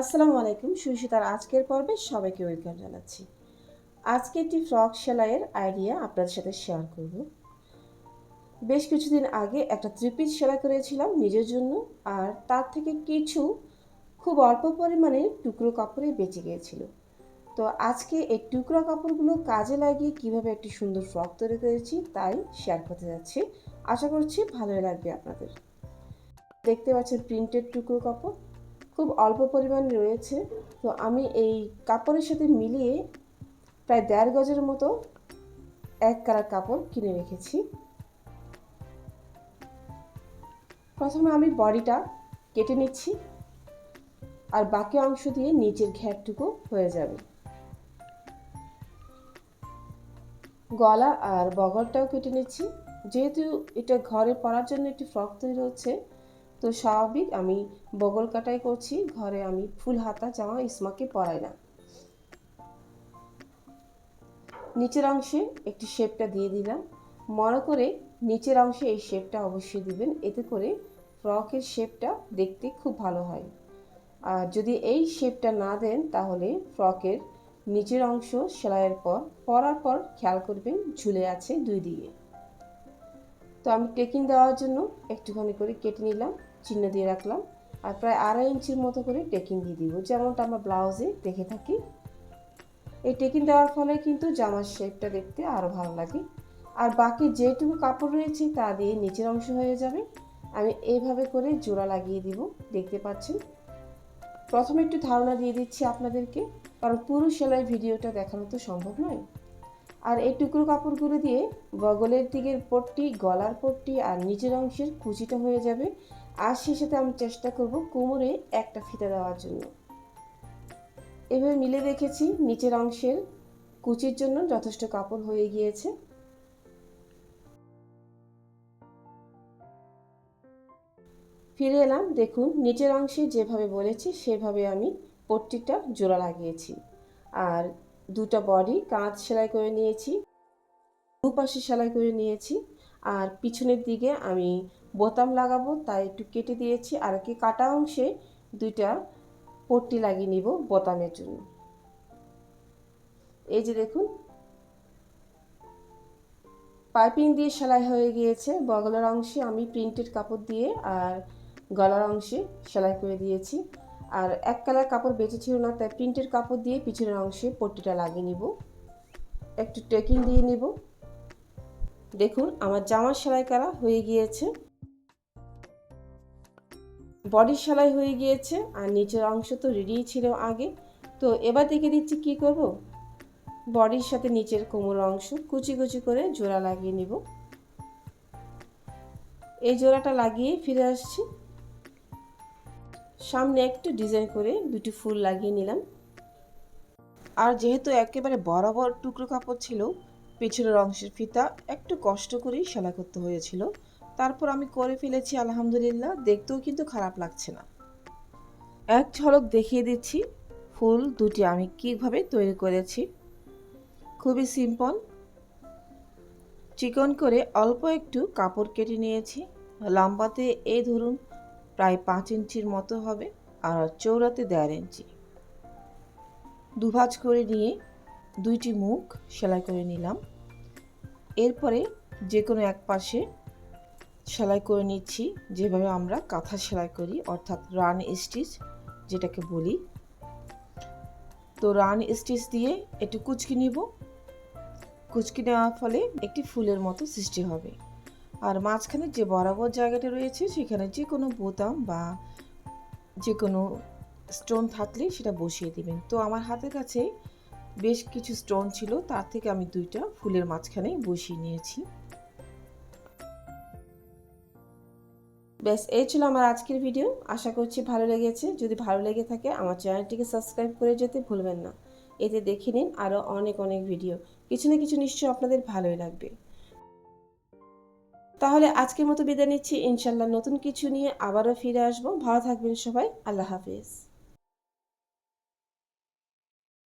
আসসালামু আলাইকুম সুইসিতার আজকের পর্বে সবাইকে ওয়েলকাম জানাচ্ছি। আজকে একটি ফ্রক সেলাইয়ের আইডিয়া আপনাদের সাথে শেয়ার করব। বেশ কিছুদিন আগে একটা ত্রিপিস সেলাই করেছিলাম নিজের জন্য, আর তার থেকে কিছু খুব অল্প পরিমাণে টুকরো কাপড়ে বেঁচে গিয়েছিল। তো আজকে এই টুকরো কাপড়গুলো কাজে লাগিয়ে কীভাবে একটি সুন্দর ফ্রক তৈরি করেছি তাই শেয়ার করতে যাচ্ছি। আশা করছি ভালোই লাগবে আপনাদের। দেখতে পাচ্ছেন প্রিন্টেড টুকরো কাপড়। খুব অল্প পরিমাণ রয়েছে। তো আমি এই কাপড়ের সাথে মিলিয়ে প্রায় দেড় গজের মতো এক কালার কাপড় কিনে রেখেছি। প্রথমে আমি বডিটা কেটে নিচ্ছি আর বাকি অংশ দিয়ে নিচের ঘ্যাটটুকু হয়ে যাবে। গলা আর বগলটাও কেটে নিচ্ছি। যেহেতু এটা ঘরে পরার জন্য একটি ফ্রক তৈরি হচ্ছে তো স্বাভাবিক আমি বগল কাটাই করছি, ঘরে আমি ফুল হাতা, জামা, ইসমাকে পরাই না। নিচের অংশে একটি শেপটা দিয়ে দিলাম। মনে করে নিচের অংশে এই শেপটা অবশ্যই দিবেন, এতে করে ফ্রকের শেপটা দেখতে খুব ভালো হয়। আর যদি এই শেপটা না দেন, তাহলে ফ্রকের নিচের অংশ সেলাইয়ের পর, পরার পর খেয়াল করবেন ঝুলে আছে দুই দিকে। তো আমি টেকিং দেওয়ার জন্য একটুখানি করে কেটে নিলাম। চিহ্ন দিয়ে রাখলাম আর প্রায় আড়াই ইঞ্চির মতো করে টেকিং দিয়ে দিব। যেমনটা আমরা ব্লাউজে দেখে থাকি। এই টেকিং দেওয়ার ফলে কিন্তু জামার শেপটা দেখতে আরও ভালো লাগে। আর বাকি যেটুকু কাপড় রয়েছে তা দিয়ে নিচের অংশ হয়ে যাবে। আমি এইভাবে করে জোড়া লাগিয়ে দিব, দেখতে পাচ্ছেন? প্রথমে একটু ধারণা দিয়ে দিচ্ছি আপনাদেরকে, কারণ পুরো সেলাই ভিডিওটা দেখানো তো সম্ভব নয়। আর এই টুকরো কাপড়গুলো দিয়ে বগলের দিকের পট্টি, গলার পট্টি আর নিচের অংশের কুচিটা হয়ে যাবে। আর সাথে আমি চেষ্টা করব কোমরে একটা ফিতা দেওয়ার জন্য। এভাবে মিলে রেখেছি নিচের অংশের কুচির জন্য যথেষ্ট কাপড় হয়ে গিয়েছে। ফিরে এলাম, দেখুন, নিচের অংশে যেভাবে বলেছি, সেভাবে আমি পট্টিটা জোড়া লাগিয়েছি। আর দুটা বডি কাঁচ সেলাই করে নিয়েছি, দুপাশে সেলাই করে নিয়েছি। আর পিছনের দিকে আমি বোতাম লাগাবো, তাই একটু কেটে দিয়েছি। আর কি কাটা অংশে দুইটা পট্টি লাগিয়ে নিব বোতামের জন্য। এই যে দেখুন, পাইপিং দিয়ে সেলাই হয়ে গিয়েছে। বগলের অংশে আমি প্রিন্টেড কাপড় দিয়ে আর গলার অংশে সেলাই করে দিয়েছি। আর এক কালার কাপড় বেঁচে ছিল না, তাই প্রিন্টের কাপড় দিয়ে পিছনের অংশে পট্টিটা লাগিয়ে নিব। একটু টেকিং দিয়ে নিব। দেখুন, আমার জামার সেলাই করা হয়ে গিয়েছে। বডির সেলাই হয়ে গিয়েছে আর নিচের অংশ তো রেডিই ছিল আগে। তো এবার দেখে দিচ্ছি কি করব? বডির সাথে নিচের কোমর অংশ কুচি কুচি করে জোড়া লাগিয়ে নিব। এই জোড়াটা লাগিয়ে ফিরে আসছি। সামনে একটু ডিজাইন করে দুটি ফুল লাগিয়ে নিলাম। আর যেহেতু একেবারে বরাবর টুকরো কাপড় ছিল, পিছনের অংশের ফিতা একটু কষ্ট করেই সেলাই করতে হয়েছিল। তারপর আমি করে ফেলেছি, আলহামদুলিল্লাহ। দেখতেও কিন্তু খারাপ লাগছে না। এক ঝলক দেখিয়ে দিচ্ছি, ফুল দুটি আমি কীভাবে তৈরি করেছি। খুবই সিম্পল। চিকন করে অল্প একটু কাপড় কেটে নিয়েছি। লম্বাতে এই ধরুন, প্রায় পাঁচ ইঞ্চির মতো হবে, আর চৌড়াতে দেড় ইঞ্চি। দুভাজ করে নিয়ে দুইটি মুখ সেলাই করে নিলাম। এরপরে যে কোনো এক পাশে সেলাই করে নিচ্ছি। যেভাবে আমরা কাঁথা সেলাই করি, অর্থাৎ রান স্টিচ যেটাকে বলি। তো রান স্টিচ দিয়ে একটু কুচকি নিব। কুচকি নেওয়ার ফলে একটি ফুলের মতো সৃষ্টি হবে। আর মাঝখানে যে বরাবর জায়গাটা রয়েছে, সেখানে যে কোনো বোতাম বা যে কোনো স্টোন থাকলে সেটা বসিয়ে দিবেন। তো আমার হাতের কাছে বেশ কিছু স্টোন ছিল, তার থেকে আমি দুইটা ফুলের মাঝখানে বসিয়ে নিয়েছি। ব্যাস এই ছিল আমার আজকের ভিডিও। আশা করছি ভালো লেগেছে। যদি ভালো লেগে থাকে, আমার চ্যানেলটিকে সাবস্ক্রাইব করে যেতে ভুলবেন না। এতে দেখে নিন আরও অনেক অনেক ভিডিও। কিছু না কিছু নিশ্চয়ই আপনাদের ভালোই লাগবে। তাহলে আজকের মতো বিদায় নিচ্ছি। ইনশাল্লাহ নতুন কিছু নিয়ে আবারও ফিরে আসব। ভালো থাকবেন সবাই। আল্লাহ হাফিজ।